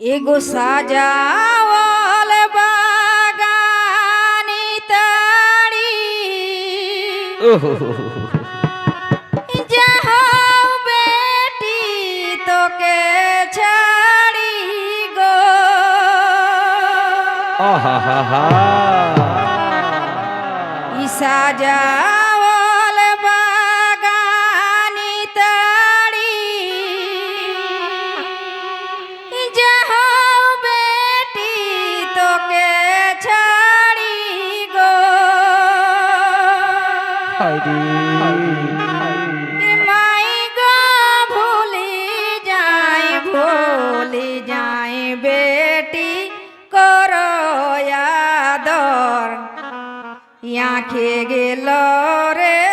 এগো সাজাওয়াল বাগানি তাড়ি যাহাও বেটি তোকে ছাড়ি গো। আহা হা হা ই সাজাওয়াল হায়রে। মাই গো ভুলি যাই ভুলি যাই বেটি করয়াদর আঁখে গেল রে